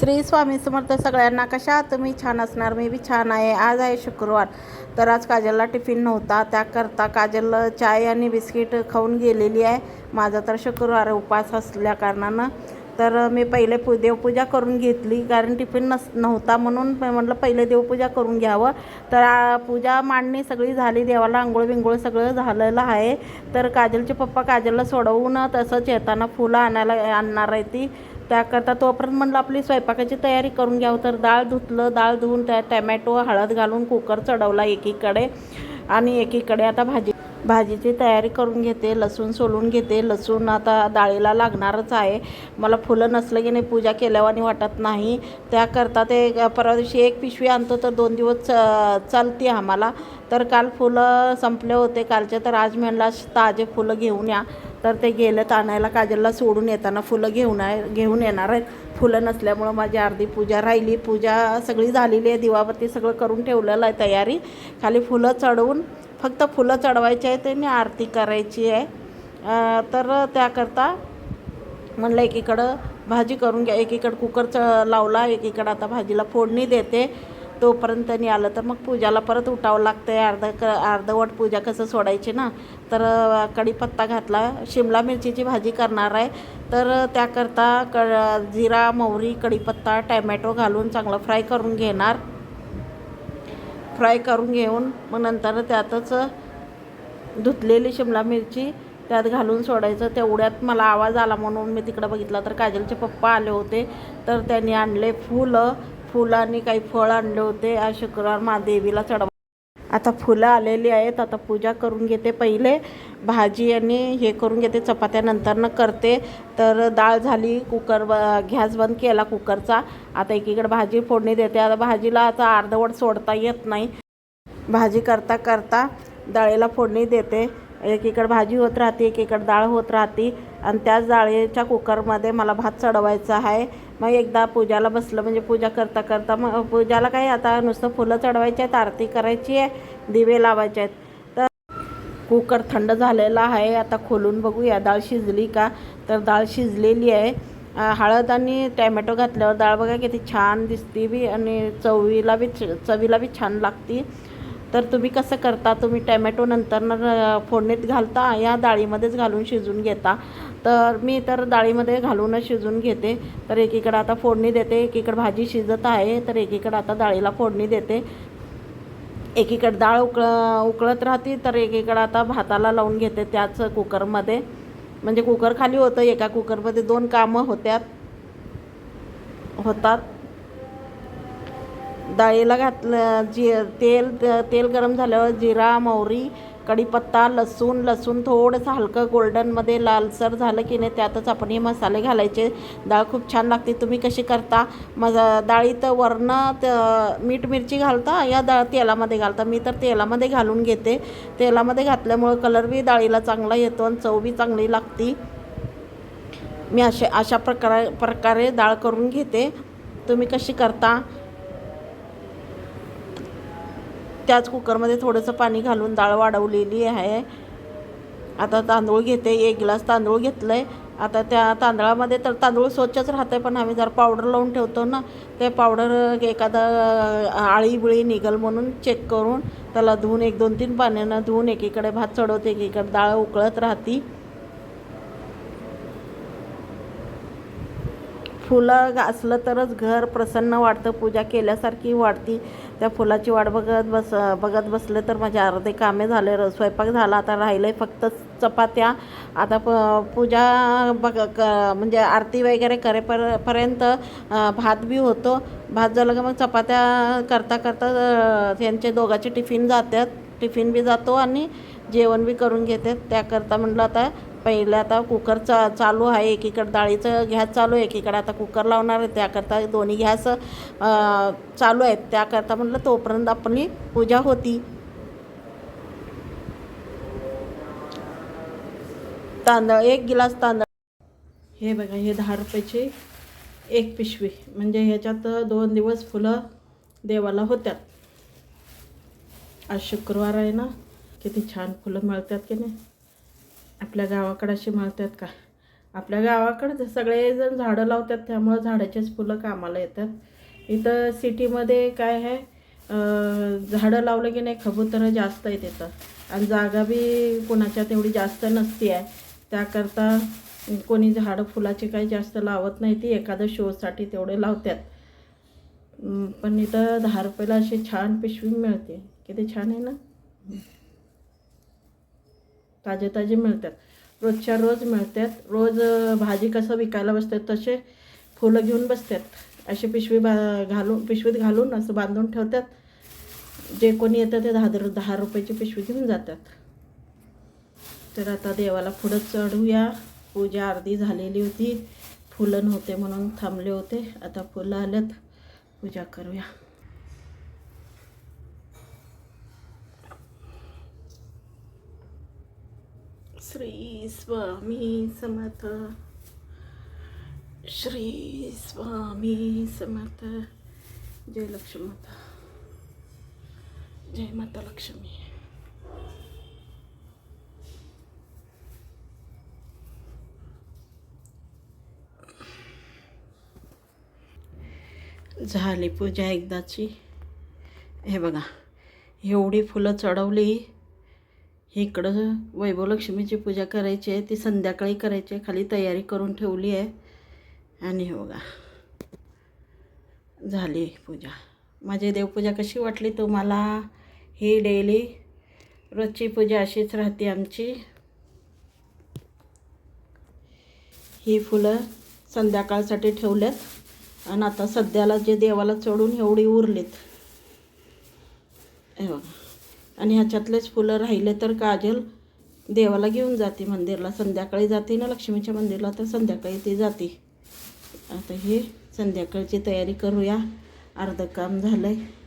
श्री स्वामी समर्थ सगळ्यांना कशा तुम्ही छान असणार मी बी छान आहे. आज आहे शुक्रवार. तर आज काजलला टिफिन नव्हता त्याकरता काजल चाय आणि बिस्किट खाऊन गेलेली आहे. माझा तर शुक्रवार उपवास असल्या कारणानं. तर मी पहिले पू देवपूजा करून घेतली कारण टिफिन नस नव्हता म्हणून म्हटलं पहिले देवपूजा करून घ्यावं. तर पूजा मांडणी सगळी झाली देवाला आंघोळ बिंघोळ सगळं झालेलं आहे. तर काजलचे पप्पा काजलला सोडवून तसंच येताना फुलं आणायला आणणार आहे ती. त्याकरता तोपर्यंत म्हणलं आपली स्वयंपाकाची तयारी करून घ्यावं. तर डाळ धुतलं डाळ धुवून त्या टॅमॅटो हळद घालून कुकर चढवला एकीकडे आणि एकीकडे आता भाजी भाजीची तयारी करून घेते लसूण सोलून घेते. लसूण आता डाळीला लागणारच आहे. मला फुलं नसलं की नाही पूजा केल्यावानी वाटत नाही. त्याकरता ते परवा दिवशी एक पिशवी आणतो तर दोन दिवस च- चालते आम्हाला. तर काल फुलं संपले होते. कालचे तर आज म्हणला ताजे फुलं घेऊन या. तर ते गेलेत आणायला. काजलला सोडून येताना फुलं घेऊन आहे घेऊन येणार आहेत. फुलं नसल्यामुळं माझी अर्धी पूजा राहिली. पूजा सगळी झालेली आहे. दिवाबत्ती सगळं करून ठेवलेलं आहे तयारी. खाली फुलं चढवून फक्त फुलं चढवायची आहेत आणि आरती करायची आहे. तर त्याकरता म्हणलं एकीकडं भाजी करून घ्या एकीकडं कुकर च लावला एकीकडं आता भाजीला फोडणी देते. तोपर्यंत नाही आलं तर मग पूजाला परत उठावं लागतं आहे अर्ध क अर्धवट पूजा कसं सोडायची ना? तर कढीपत्ता घातला शिमला मिरचीची भाजी करणार आहे. तर त्याकरता क जिरा मोहरी कढीपत्ता टॅमॅटो घालून चांगलं फ्राय करून घेणार. फ्राय करून घेऊन मग नंतर त्यातच धुतलेली शिमला मिरची त्यात घालून सोडायचं. तेवढ्यात मला आवाज आला म्हणून मी तिकडं बघितला तर काजलचे पप्पा आले होते. तर त्यांनी आणले फुलं फुलं आणि काही फळ आणले होते. आज शुक्रवार महादेवीला चढवा आता फुलं आलेली आहेत आता पूजा करून घेते पहिले. भाजी आणि हे करून घेते चपात्या नंतरनं करते. तर डाळ झाली कुकर ब गॅस बंद केला कुकरचा आता एकीकडे भाजी फोडणी देते. आता भाजीला आता अर्धवट सोडता येत नाही. भाजी करता करता डाळीला फोडणी देते. एकीकडे भाजी होत राहते एकीकडे डाळ होत राहते. आणि त्याच डाळीच्या कुकरमध्ये मला भात चढवायचा आहे. मग एकदा पूजाला बसलं म्हणजे पूजा करता करता मग पूजाला काय आता नुसतं फुलं चढवायची आहेत आरती करायची आहे दिवे लावायचे आहेत. तर कुकर थंड झालेला आहे आता खोलून बघूया. डाळ शिजली का? तर डाळ शिजलेली आहे. हळद आणि टॅमॅटो घातल्यावर डाळ बघा किती छान दिसते बी आणि चवीला बी चवीला बी छान लागते. तर तुम्ही कसं करता? तुम्ही टॅमॅटो नंतर फोडणीत घालता या डाळीमध्येच घालून शिजून घेता. तर मी तर डाळीमध्ये घालूनच शिजून घेते. तर एकीकडं आता फोडणी देते एकीकडं भाजी शिजत आहे तर एकीकडं आता डाळीला फोडणी देते. एकीकडं डाळ उकळ उकळत राहते तर एकीकडं आता भाताला लावून घेते त्याच कुकरमध्ये. म्हणजे कुकर खाली होतं एका कुकरमध्ये दोन कामं होत्यात होतात. डाळीला घातलं जी तेल तेल गरम झाल्यावर जिरा मोहरी कढीपत्ता लसूण लसूण थोडंसं हलकं गोल्डनमध्ये लालसर झालं की नाही त्यातच आपण हे मसाले घालायचे. डाळ खूप छान लागते. तुम्ही कशी करता? मग डाळीत वरनं त- मीठ मिरची घालता? या डाळ तेलामध्ये घालता. मी तर तेलामध्ये घालून घेते. तेलामध्ये घातल्यामुळं कलर बी डाळीला चांगला येतो आणि चव बी चांगली लागते. मी अशा अशा प्रकारे प्रकारे डाळ करून घेते. तुम्ही कशी करता? त्याच कुकरमध्ये थोडंसं पाणी घालून डाळ वाढवलेली आहे. आता तांदूळ घेते एक ग्लास तांदूळ घेतलं आहे आता त्या तांदळामध्ये तर तांदूळ स्वच्छच राहते पण आम्ही जर पावडर लावून ठेवतो ना ते पावडर एखादा आळी बिळी निघल म्हणून चेक करून त्याला धुवून एक दोन तीन पाण्यानं धुवून एकीकडे भात चढवते एकीकडे डाळ उकळत राहती. फुलं असलं तरच घर प्रसन्न वाटतं पूजा केल्यासारखी वाढती त्या फुलाची वाट बघत बस बघत बसले तर माझे अर्धे कामे झाले र स्वयंपाक झाला आता राहिले फक्त चपात्या. आता प पूजा बघ क म्हणजे आरती वगैरे करेपर पर्यंत भात बी होतो. भात झालं का मग चपात्या करता करता त्यांचे दोघांचे टिफिन जातात. टिफिन बी जातो आणि जेवण बी करून घेते. त्याकरता म्हटलं आता पहिलं आता कुकर चा चालू आहे. एकीकडं डाळीचं गॅस चालू आहे. एकीकडं आता कुकर लावणार आहे. त्याकरता दोन्ही गॅस चालू आहेत. त्याकरता म्हटलं तोपर्यंत आपली पूजा होती. तांदळ एक गिलास तांदळ. हे बघा हे दहा रुपयाची एक पिशवी. म्हणजे ह्याच्यात दोन दिवस फुलं देवाला होत्यात. आज शुक्रवार आहे ना किती छान फुलं मिळतात की नाही? आपल्या गावाकडे अशी मिळतात का? आपल्या गावाकडे सगळेजण झाडं लावतात त्यामुळं झाडाचेच फुलं कामाला येतात. इथं सिटीमध्ये काय आहे झाडं लावलं की नाही कबुतरं जास्त आहेत इथं. आणि जागा बी कोणाच्या तेवढी जास्त नसती आहे त्याकरता कोणी झाडं फुलाची काही जास्त लावत नाही ती एखादं शोसाठी तेवढे लावतात. पण इथं दहा रुपयाला अशी छान पिशवी मिळते. किती छान आहे ना? ताजे ताजे मिळतात. रोजच्या रोज मिळतात. रोज भाजी कसं विकायला बसतात तसे फुलं घेऊन बसतात. अशी पिशवी बा घालून पिशवीत घालून असं बांधून ठेवतात. जे कोणी येतं ते दहा दहा रुपयाची पिशवी घेऊन जातात. तर आता देवाला पुढं चढूया. पूजा अर्धी झालेली होती. फुलं नव्हते म्हणून थांबले होते. आता फुलं आल्यात. पूजा करूया. श्री स्वामी समर्थ. श्री स्वामी समर्थ. जय लक्ष्मी माता जय माता लक्ष्मी. झाली पूजा एकदाची. हे बघा एवढी फुलं चढवली इकडं वैभवलक्ष्मीची पूजा करायची आहे ती संध्याकाळी करायची आहे खाली तयारी करून ठेवली आहे. आणि हो बघा झाली पूजा. माझी देवपूजा कशी वाटली तुम्हाला? ही डेली रोजची पूजा अशीच राहते आमची. ही फुलं संध्याकाळसाठी ठेवल्यात आणि आता सध्याला जे देवाला चढून एवढी उरलीत. हे बघा. आणि ह्याच्यातलेच फुलं राहिले तर काजल देवाला घेऊन जाते मंदिरला. संध्याकाळी जाते ना लक्ष्मीच्या मंदिरला तर संध्याकाळी ती जाते. आता हे संध्याकाळची तयारी करूया. अर्धं काम झालं आहे